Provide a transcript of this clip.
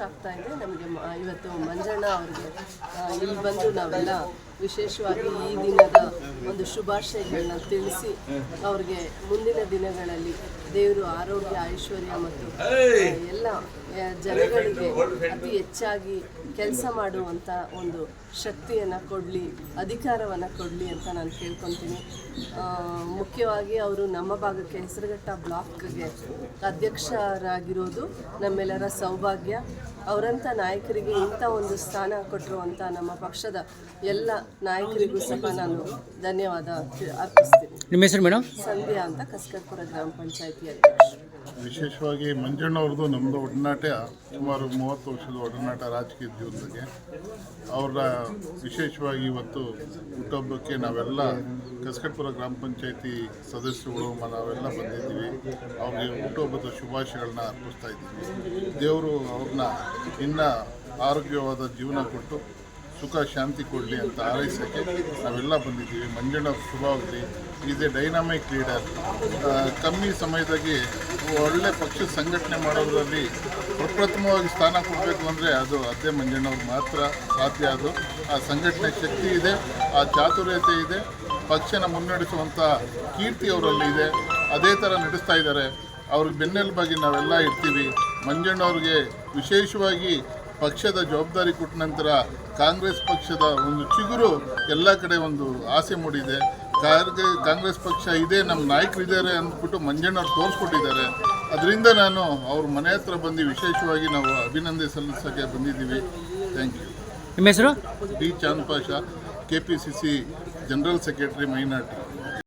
ಆಗ್ತಾ ಇದೆ ನಮಗೆ ಇವತ್ತು ಮಂಜಣ್ಣ ಅವ್ರಿಗೆ ಇಲ್ಲಿ ಬಂದು ನಾವೆಲ್ಲ ವಿಶೇಷವಾಗಿ ಈ ದಿನದ ಒಂದು ಶುಭಾಶಯಗಳನ್ನ ತಿಳಿಸಿ ಅವ್ರಿಗೆ ಮುಂದಿನ ದಿನಗಳಲ್ಲಿ ದೇವರು ಆರೋಗ್ಯ, ಐಶ್ವರ್ಯ ಮತ್ತು ಎಲ್ಲ ಜನಗಳಿಗೆ ಅತಿ ಹೆಚ್ಚಾಗಿ ಕೆಲಸ ಮಾಡುವಂಥ ಒಂದು ಶಕ್ತಿಯನ್ನು ಕೊಡಲಿ ಅಧಿಕಾರವನ್ನು ಕೊಡಲಿ ಅಂತ ನಾನು ಕೇಳ್ಕೊತೀನಿ. ಮುಖ್ಯವಾಗಿ ಅವರು ನಮ್ಮ ಭಾಗಕ್ಕೆ ಹೆಸರುಘಟ್ಟ ಬ್ಲಾಕ್ಗೆ ಅಧ್ಯಕ್ಷರಾಗಿರೋದು ನಮ್ಮೆಲ್ಲರ ಸೌಭಾಗ್ಯ. ಅವರಂಥ ನಾಯಕರಿಗೆ ಇಂಥ ಒಂದು ಸ್ಥಾನ ಕೊಟ್ಟಿರುವಂಥ ನಮ್ಮ ಪಕ್ಷದ ಎಲ್ಲ ನಾಯಕರಿಗೂ ಸಹ ನಾನು ಧನ್ಯವಾದ ಅರ್ಪಿಸ್ತೀನಿ. ನಿಮ್ಮ ಹೆಸರು ಮೇಡಮ್? ಸಂಧ್ಯಾ ಅಂತ ಕಸ್ಕರ್ಪುರ ಗ್ರಾಮ ಪಂಚಾಯತಿ ಅಧ್ಯಕ್ಷರು ವಿಶೇಷವಾಗಿ ಮಂಜಣ್ಣವ್ರದ್ದು ನಮ್ಮದು ಒಡನಾಟ, ಸುಮಾರು ಮೂವತ್ತು ವರ್ಷದ ಒಡನಾಟ ರಾಜಕೀಯ ಜೀವನದಾಗೆ ಅವರ ವಿಶೇಷವಾಗಿ ಇವತ್ತು ಹುಟ್ಟಹಬ್ಬಕ್ಕೆ ನಾವೆಲ್ಲ ಕಸ್ಕಟ್ಪುರ ಗ್ರಾಮ ಪಂಚಾಯತಿ ಸದಸ್ಯರುಗಳು ನಾವೆಲ್ಲ ಬಂದಿದ್ದೀವಿ. ಅವ್ರಿಗೆ ಹುಟ್ಟುಹಬ್ಬದ ಶುಭಾಶಯಗಳನ್ನ ಅರ್ಪಿಸ್ತಾ ಇದ್ದೀವಿ. ದೇವರು ಅವ್ರನ್ನ ಇನ್ನೂ ಆರೋಗ್ಯವಾದ ಜೀವನ ಕೊಟ್ಟು ಸುಖ, ಶಾಂತಿ ಕೊಡಲಿ ಅಂತ ಹಾರೈಸೋಕ್ಕೆ ನಾವೆಲ್ಲ ಬಂದಿದ್ದೀವಿ. ಮಂಜಣ್ಣ ಶುಭವಾಗಲಿ ಈಸ್ ಎ ಡೈನಾಮಿಕ್ ಲೀಡರ್. ಕಮ್ಮಿ ಸಮಯದಾಗಿ ಒಳ್ಳೆ ಪಕ್ಷ ಸಂಘಟನೆ ಮಾಡೋದ್ರಲ್ಲಿ ಪ್ರಪ್ರಥಮವಾಗಿ ಸ್ಥಾನ ಕೊಡಬೇಕು ಅಂದರೆ ಅದು ಅದೇ ಮಂಜಣ್ಣವ್ರು ಮಾತ್ರ ಸಾಧ್ಯ ಅದು. ಆ ಸಂಘಟನೆ ಶಕ್ತಿ ಇದೆ, ಆ ಚಾತುರ್ಯತೆ ಇದೆ, ಪಕ್ಷನ ಮುನ್ನಡೆಸುವಂಥ ಕೀರ್ತಿ ಅವರಲ್ಲಿ ಇದೆ. ಅದೇ ಥರ ನಡೆಸ್ತಾ ಇದ್ದಾರೆ. ಅವ್ರಿಗೆ ಬೆನ್ನೆಲುಬಾಗಿ ನಾವೆಲ್ಲ ಇರ್ತೀವಿ. ಮಂಜಣ್ಣವ್ರಿಗೆ ವಿಶೇಷವಾಗಿ ಪಕ್ಷದ ಜವಾಬ್ದಾರಿ ಕೊಟ್ಟ ನಂತರ ಕಾಂಗ್ರೆಸ್ ಪಕ್ಷದ ಒಂದು ಚಿಗುರು ಎಲ್ಲ ಕಡೆ ಒಂದು ಆಸೆ ಮೂಡಿದೆ. ಕಾರ್ಗೆ ಕಾಂಗ್ರೆಸ್ ಪಕ್ಷ ಇದೆ ನಮ್ಮ ನಾಯಕರಿದ್ದಾರೆ ಅಂದ್ಬಿಟ್ಟು ಮಂಜಣ್ಣವ್ರು ತೋರಿಸ್ಕೊಟ್ಟಿದ್ದಾರೆ. ಅದರಿಂದ ನಾನು ಅವ್ರ ಮನೆ ಹತ್ರ ಬಂದು ವಿಶೇಷವಾಗಿ ನಾವು ಅಭಿನಂದನೆ ಸಲ್ಲಿಸೋಕ್ಕೆ ಬಂದಿದ್ದೀವಿ. ಥ್ಯಾಂಕ್ ಯು ನಿಮ್ಮ ಹೆಸರು? D Chand Pasha K P C C general secretary minority